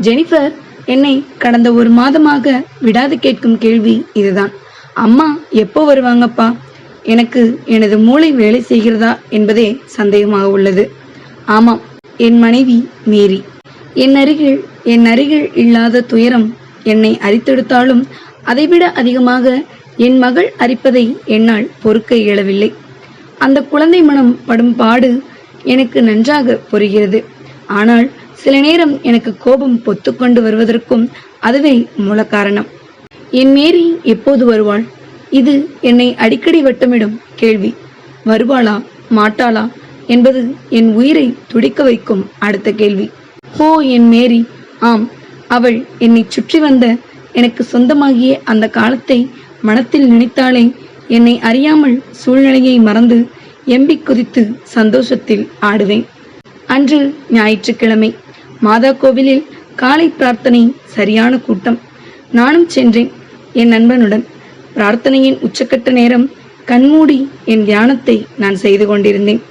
Jennifer என்னை கடந்த ஒரு மாதமாக விடாது கேட்கும் கேள்வி இதுதான். அம்மா எப்போ வருவாங்கப்பா? எனக்கு எனது மூளை வேலை செய்கிறதா என்பதே சந்தேகமாக உள்ளது. ஆமாம் என் மனைவி மேரி. என் அருகில் என் அருகில் இல்லாத துயரம் என்னை அரித்தெடுத்தாலும் அதைவிட அதிகமாக என் மகள் அரிப்பதை என்னால் பொறுக்க இயலவில்லை. அந்த குழந்தை மனம் படும் பாடு எனக்கு நன்றாக புரிகிறது. ஆனால் சில நேரம் எனக்கு கோபம் பொத்துக்கொண்டு வருவதற்கும் அதுவே மூல காரணம். என் மேரி எப்போது வருவாள்? இது என்னை அடிக்கடி வட்டமிடும் கேள்வி. வருவாளா? மாட்டாளா? என்பது என் உயிரை துடிக்க வைக்கும் அடுத்த கேள்வி. ஓ என் மேரி! ஆம் அவள் என்னை சுற்றி வந்த எனக்கு சொந்தமாகிய அந்த காலத்தை மனத்தில் நினைத்தாலே என்னை அறியாமல் சூழ்நிலையை மறந்து எம்பி குதித்து சந்தோஷத்தில் ஆடுவேன். அன்று ஞாயிற்றுக்கிழமை. மாதா கோவிலில் காலை பிரார்த்தனை சரியான கூட்டம். நானும் சென்றேன் என் நண்பனுடன். பிரார்த்தனையின் உச்சக்கட்ட நேரம் கண்மூடி என் தியானத்தை நான் செய்து கொண்டிருந்தேன்.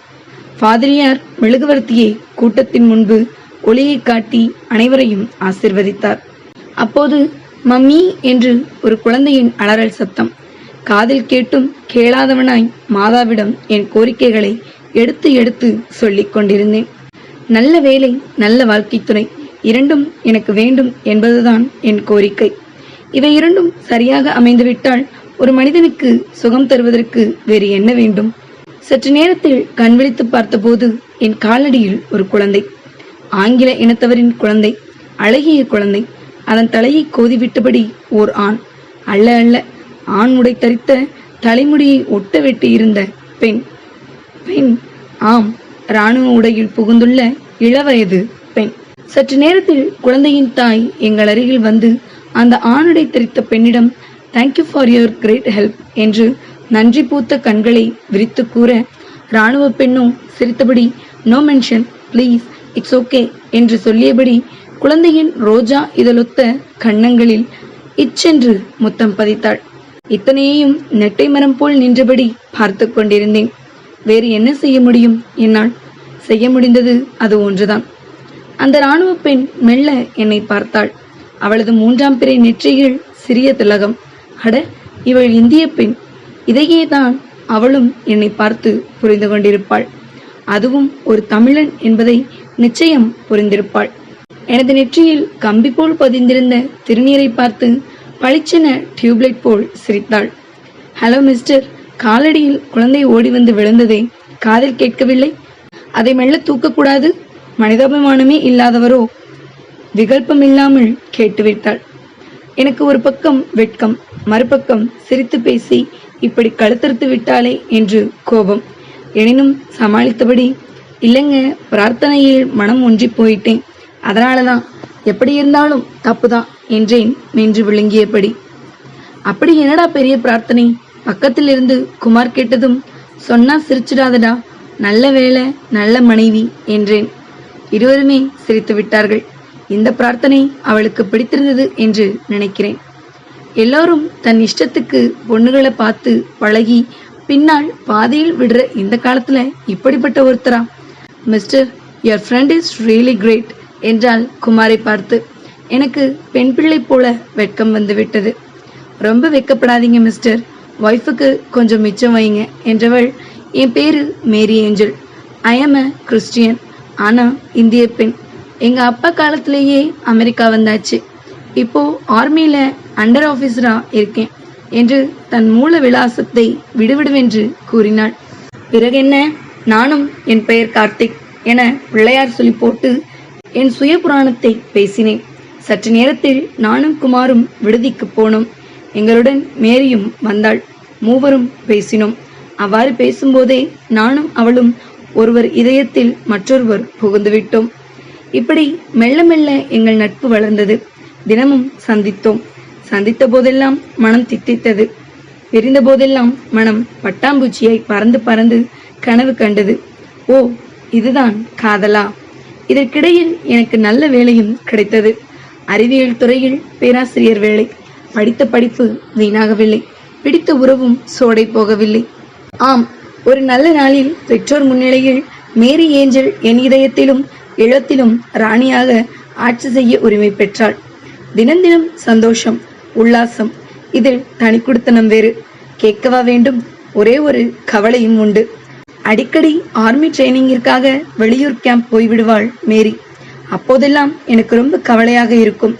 ஃபாதிரியார் மெழுகுவர்த்தியை கூட்டத்தின் முன்பு ஒளியை காட்டி அனைவரையும் ஆசிர்வதித்தார். அப்போது மம்மி என்று ஒரு குழந்தையின் அலறல் சத்தம் காதில் கேட்டும் கேளாதவனாய் மாதாவிடம் என் கோரிக்கைகளை எடுத்து எடுத்து சொல்லிக் கொண்டிருந்தேன். நல்ல வேலை நல்ல வாழ்க்கை துணை இரண்டும் எனக்கு வேண்டும் என்பதுதான் என் கோரிக்கை. இவை இரண்டும் சரியாக அமைந்துவிட்டால் ஒரு மனிதனுக்கு சுகம் தருவதற்கு வேறு என்ன வேண்டும்? சற்று நேரத்தில் கண் விழித்து பார்த்தபோது என் காலடியில் ஒரு குழந்தை. ஆங்கில இனத்தவரின் குழந்தை அழகிய குழந்தை. அதன் தலையை கோதிவிட்டபடி ஓர் ஆண். அல்ல அல்ல ஆண் உடை தரித்த தலைமுடியை ஒட்ட வெட்டி இருந்த பெண். பெண் ஆம் ராணுவ உடையில் புகுந்துள்ள இளவயது பெண். சற்று நேரத்தில் குழந்தையின் தாய் எங்கள் அருகில் வந்து அந்த ஆணுடை தெரித்த பெண்ணிடம் thank you for your great help என்று நன்றி பூத்த கண்களை விரித்து கூற ராணுவ பெண்ணோ சிரித்தபடி no mention please it's okay என்று சொல்லியபடி குழந்தையின் ரோஜா இதழொத்த கன்னங்களில் இச்சென்று முத்தம் பதித்தாள். இத்தனையையும் நெட்டை மரம் போல் நின்றபடி பார்த்து கொண்டிருந்தேன். வேறு என்ன செய்ய முடியும்? என்னால். செய்ய முடிந்தது அது ஒன்றுதான். அந்த இராணுவ பெண் மெல்ல என்னை பார்த்தாள். அவளது மூன்றாம் பிறை நெற்றியில் சிறிய திலகம். அட இவள் இந்திய பெண். இதையே தான் அவளும் என்னை பார்த்து புரிந்து கொண்டிருப்பாள். அதுவும் ஒரு தமிழன் என்பதை நிச்சயம் புரிந்திருப்பாள். எனது நெற்றியில் கம்பி போல் பதிந்திருந்த திருநீரை பார்த்து பளிச்சென டியூப்லைட் போல் சிரித்தாள். Hello mister. காலடியில் குழந்தை ஓடி வந்து விழுந்ததே காதில் கேட்கவில்லை. அதை மெல்ல தூக்கக்கூடாது. மனிதாபிமானமே இல்லாதவரோ விகல்பம் இல்லாமல் கேட்டுவிட்டாள் எனக்கு ஒரு பக்கம் வெட்கம் மறுபக்கம் சிரித்து பேசி இப்படி கழுத்தறுத்து விட்டாளே என்று கோபம். எனினும் சமாளித்தபடி இல்லைங்க பிரார்த்தனையில் மனம் ஒன்றி போயிட்டேன். அதனால தான் எப்படி இருந்தாலும் தப்புதான் என்றேன் மென்று விழுங்கியபடி அப்படி என்னடா பெரிய பிரார்த்தனை? பக்கத்தில் இருந்து குமார் கேட்டதும் சொன்னா சிரிச்சிடாதடா நல்ல வேலை நல்ல மனைவி என்றேன். இருவருமே சிரித்து விட்டார்கள். இந்த பிரார்த்தனை அவளுக்கு பிடித்திருந்தது என்று நினைக்கிறேன். எல்லோரும் தன் இஷ்டத்துக்கு பொண்ணுகளை பார்த்து பழகி பின்னால் பாதியில் விடுற இந்த காலத்துல இப்படிப்பட்ட ஒருத்தரா? Mister your friend is really great என்றால் குமாரை பார்த்து. எனக்கு பெண் பிள்ளை போல வெட்கம் வந்துவிட்டது ரொம்ப வெக்கப்படாதீங்க மிஸ்டர். ஒய்ஃபுக்கு கொஞ்சம் மிச்சம் வைங்க என்றவள் என் பேரு Mary Angel. I am a Christian ஆனால் இந்திய பெண். எங்கள் அப்பா காலத்திலேயே அமெரிக்கா வந்தாச்சு. இப்போ ஆர்மியில் அண்டர் ஆஃபீஸராக இருக்கேன் என்று தன் மூல விலாசத்தை விடுவிடுவென்று கூறினாள். பிறகு என்ன? நானும் என் பெயர் கார்த்திக் என பிள்ளையார் சொல்லி போட்டு என் சுய புராணத்தை பேசினேன். சற்று நேரத்தில் நானும் குமாரும் விடுதிக்கு போனோம். எங்களுடன் மேரியும் வந்தாள். மூவரும் பேசினோம். அவ்வாறு பேசும்போதே நானும் அவளும் ஒருவர் இதயத்தில் மற்றொருவர் புகுந்துவிட்டோம். இப்படி மெல்ல மெல்ல எங்கள் நட்பு வளர்ந்தது. தினமும் சந்தித்தோம். சந்தித்த போதெல்லாம் மனம் தித்தித்தது. பிரிந்த போதெல்லாம் மனம் பட்டாம்பூச்சியை பறந்து பறந்து கனவு கண்டது. ஓ இதுதான் காதலா? இதற்கிடையில் எனக்கு நல்ல வேலையும் கிடைத்தது. அறிவியல் துறையில் பேராசிரியர் வேலை. படித்த படிப்பு வீணாகவில்லை. பிடித்த உறவும் சோடை போகவில்லை. ஆம் ஒரு நல்ல நாளில் பெற்றோர் முன்னிலையில் மேரி ஏஞ்சல் என் இதயத்திலும் இழத்திலும் ராணியாக ஆட்சி செய்ய உரிமை பெற்றாள். தினம் தினம் சந்தோஷம் உல்லாசம் இதில் தனி வேறு. கேட்கவா வேண்டும் ஒரே ஒரு கவலையும் உண்டு. அடிக்கடி ஆர்மி ட்ரைனிங்கிற்காக வெளியூர் கேம்ப் போய்விடுவாள் மேரி. அப்போதெல்லாம் எனக்கு ரொம்ப கவலையாக இருக்கும்.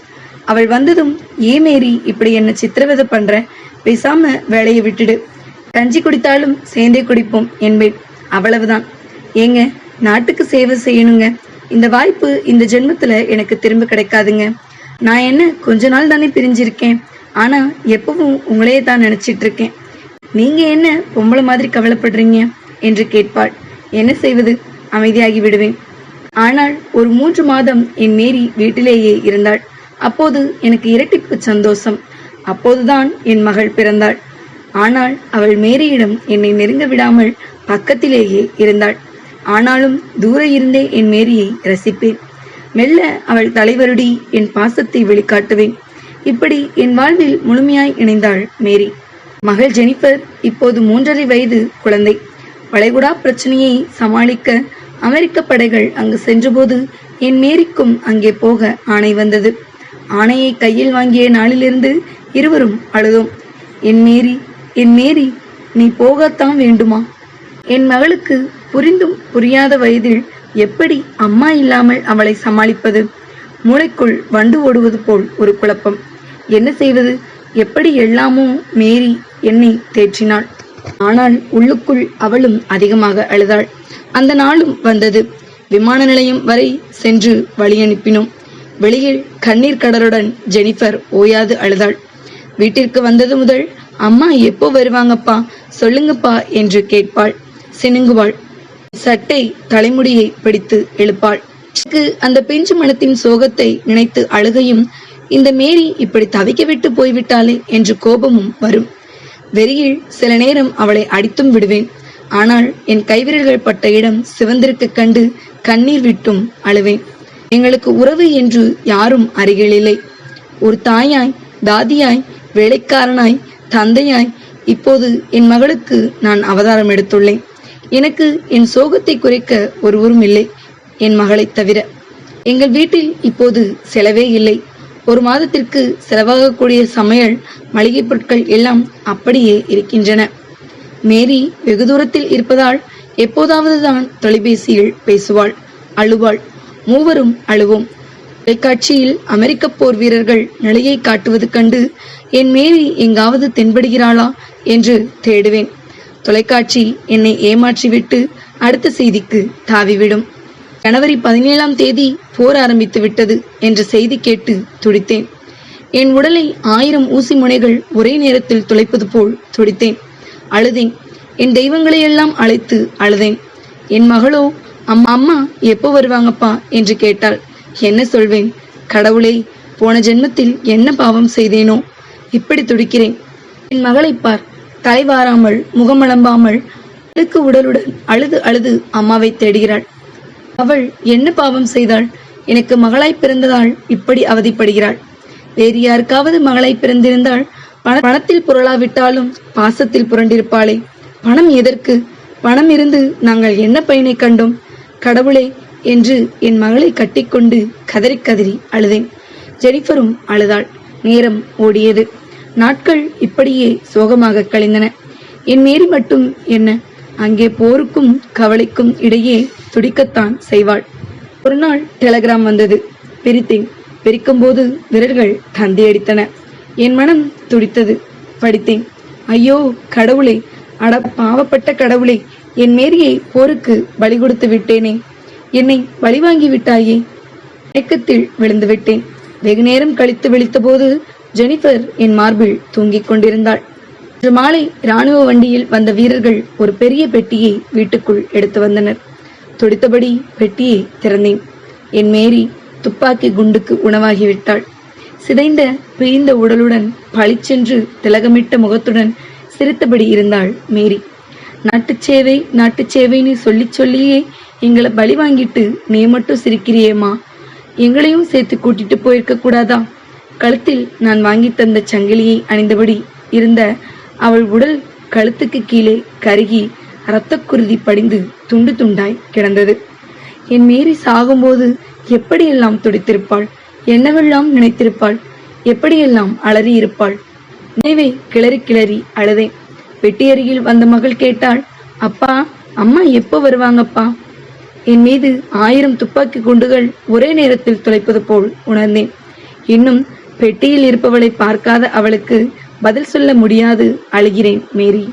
அவள் வந்ததும் ஏ மேரி இப்படி என்ன சித்திரவதை பண்ற? பேசாம வேலையை விட்டுடு. கஞ்சி குடித்தாலும் சேர்ந்தே குடிப்போம் என்பேன். அவ்வளவுதான். ஏங்க நாட்டுக்கு சேவை செய்யணுங்க. இந்த வாய்ப்பு இந்த ஜென்மத்துல எனக்கு திரும்ப கிடைக்காதுங்க. நான் என்ன கொஞ்ச நாள் தானே பிரிஞ்சிருக்கேன். ஆனா எப்பவும் உங்களையே தான் நினைச்சிட்டு இருக்கேன் நீங்க என்ன பொம்பளை மாதிரி கவலைப்படுறீங்க? என்று கேட்பாள். என்ன செய்வது? அமைதியாகி விடுவேன். ஆனால் ஒரு மூன்று மாதம் என் மேரி வீட்டிலேயே இருந்தாள். அப்போது எனக்கு இரட்டிப்பு சந்தோஷம். அப்போதுதான் என் மகள் பிறந்தாள். ஆனால் அவள் மேரியிடம் என்னை நெருங்க விடாமல் பக்கத்திலேயே இருந்தாள். ஆனாலும் தூர இருந்தே என் மேரியை ரசிப்பேன். மெல்ல அவள் தலைவருடி என் பாசத்தை வெளிக்காட்டுவேன். இப்படி என் வாழ்வில் முழுமையாய் இணைந்தாள் மேரி. மகள் ஜெனிஃபர் இப்போது மூன்றரை வயது குழந்தை. வளைகுடா பிரச்சனையை சமாளிக்க அமெரிக்க படைகள் அங்கு சென்றபோது என் மேரிக்கும் அங்கே போக ஆணை வந்தது. ஆணையை கையில் வாங்கிய நாளிலிருந்து இருவரும் அழுதோம். என் மேரி என் மேரி நீ போகத்தான் வேண்டுமா? என் மகளுக்கு புரிந்தும் புரியாத வயதில் எப்படி அம்மா இல்லாமல் அவளை சமாளிப்பது? மூளைக்குள் வண்டு ஓடுவது போல் ஒரு குழப்பம். என்ன செய்வது? எப்படி எல்லாமோ மேரி என்னை தேற்றினாள். ஆனால் உள்ளுக்குள் அவளும் அதிகமாக அழுதாள். அந்த நாளும் வந்தது. விமான நிலையம் வரை சென்று வழி அனுப்பினோம். வெளியில் கண்ணீர் கடலுடன் ஜெனிஃபர் ஓயாது அழுதாள். வீட்டிற்கு வந்தது முதல் அம்மா எப்போ வருவாங்கப்பா? சொல்லுங்கப்பா என்று கேட்பாள். சினுங்குவாள். சட்டை தலைமுடியை பிடித்து எழுப்பாள் அந்த பிஞ்சு மனத்தின் சோகத்தை நினைத்து அழுகையும் இந்த மேரி இப்படி தவிக்க விட்டு போய்விட்டாளே என்று கோபமும் வரும். வெறியில் சில நேரம் அவளை அடித்தும் விடுவேன். ஆனால் என் கைவிரல்கள் பட்ட இடம் சிவந்திருக்க கண்டு கண்ணீர் விட்டும் அழுவேன். எங்களுக்கு உறவு என்று யாரும் அருகிலில்லை ஒரு தாயாய் தாதியாய் வேலைக்காரனாய் தந்தையாய் இப்போது என் மகளுக்கு நான் அவதாரம் எடுத்துள்ளேன். எனக்கு என் சோகத்தை குறைக்க ஒருவரும் இல்லை என் மகளைத் தவிர. எங்கள் வீட்டில் இப்போது செலவே இல்லை. ஒரு மாதத்திற்கு செலவாகக்கூடிய சமையல் மளிகை பொருட்கள் எல்லாம் அப்படியே இருக்கின்றன. மேரி வெகு தூரத்தில் இருப்பதால் எப்போதாவது தான் தொலைபேசியில் பேசுவாள் அழுவாள். மூவரும் அழுவோம். தொலைக்காட்சியில் அமெரிக்க போர் வீரர்கள் நிலையை காட்டுவது கண்டு என் மேரி எங்காவது தென்படுகிறாளா? என்று தேடுவேன். தொலைக்காட்சி என்னை ஏமாற்றிவிட்டு அடுத்த செய்திக்கு தாவிவிடும். ஜனவரி பதினேழாம் தேதி போர் ஆரம்பித்து விட்டது என்ற செய்தி கேட்டு துடித்தேன். என் உடலை ஆயிரம் ஊசி முனைகள் ஒரே நேரத்தில் துளைப்பது போல் துடித்தேன். அழுதேன். என் தெய்வங்களையெல்லாம் அழைத்து அழுதேன். என் மகளோ அம்மா அம்மா எப்போ வருவாங்கப்பா? என்று கேட்டாள். என்ன சொல்வேன்? கடவுளே போன ஜென்மத்தில் என்ன பாவம் செய்தேனோ? இப்படி துடிக்கிறேன். என் மகளைப் பார். தலைவாராமல் முகமளம்பாமல் அழுக்கு உடலுடன் அழுது அழுது அம்மாவை தேடுகிறாள். அவள் என்ன பாவம் செய்தாள்? எனக்கு மகளாய் பிறந்ததால் இப்படி அவதிப்படுகிறாள். வேறு யாருக்காவது மகளாய் பிறந்திருந்தால் பண பணத்தில் புரளாவிட்டாலும் பாசத்தில் புரண்டிருப்பாளே. பணம் எதற்கு? பணம் இருந்து நாங்கள் என்ன பயனை கண்டோம்? கடவுளே என்று என் மகளை கட்டிக்கொண்டு கதறி கதறி அழுதேன். ஜெனிஃபரும் அழுதாள். நேரம் ஓடியது. நாட்கள் இப்படியே சோகமாக கழிந்தன. என் மேரி மட்டும் என்ன? அங்கே போருக்கும் கவலைக்கும் இடையே துடிக்கத்தான் செய்வாள். ஒரு நாள் டெலகிராம் வந்தது. பிரித்தேன். பிரிக்கும்போது விரல்கள் தந்தியடித்தன என் மனம் துடித்தது. படித்தேன். ஐயோ கடவுளே. அட பாவப்பட்ட கடவுளே. என் மேரியை போருக்கு பலி கொடுத்து விட்டேனே. என்னை பழி வாங்கி விட்டாயே. மயக்கத்தில் விழுந்து விட்டேன். வெகு நேரம் கழித்து விழித்தபோது ஜெனிஃபர் என் மார்பில் தூங்கிக் கொண்டிருந்தாள். இன்று மாலை ராணுவ வண்டியில் வந்த வீரர்கள் ஒரு பெரிய பெட்டியை வீட்டுக்குள் எடுத்து வந்தனர். துடித்தபடி பெட்டியை திறந்தேன். என் மேரி துப்பாக்கி குண்டுக்கு உணவாகிவிட்டாள். சிதைந்த பிரிந்த உடலுடன் பளிச்சென்று திலகமிட்ட முகத்துடன் சிரித்தபடி இருந்தாள் மேரி. நாட்டுச் சேவை நாட்டுச் சேவைன்னு சொல்லியே எங்களை பலி வாங்கிட்டு நீ மட்டும் சிரிக்கிறியேம்மா. எங்களையும் சேர்த்து கூட்டிட்டு போயிருக்க கூடாதா? கழுத்தில் நான் வாங்கி தந்த சங்கிலியை அணிந்தபடி இருந்த அவள் உடல் கழுத்துக்கு கீழே கருகி இரத்தக்குருதி படிந்து துண்டு துண்டாய் கிடந்தது. என் மீறி சாகும்போது எப்படியெல்லாம் துடித்திருப்பாள்? என்னவெல்லாம் நினைத்திருப்பாள்? எப்படியெல்லாம் அலறி இருப்பாள் நினைவை கிளறி கிளறி அழுதேன். பெட்டி அருகில் வந்த மகள் கேட்டாள் அப்பா அம்மா எப்போ வருவாங்கப்பா? என் மீது ஆயிரம் துப்பாக்கி குண்டுகள் ஒரே நேரத்தில் துளைப்பது போல் உணர்ந்தேன். இன்னும் பெட்டியில் இருப்பவளை பார்க்காத அவளுக்கு பதில் சொல்ல முடியாது அழுகிறேன் மேரி.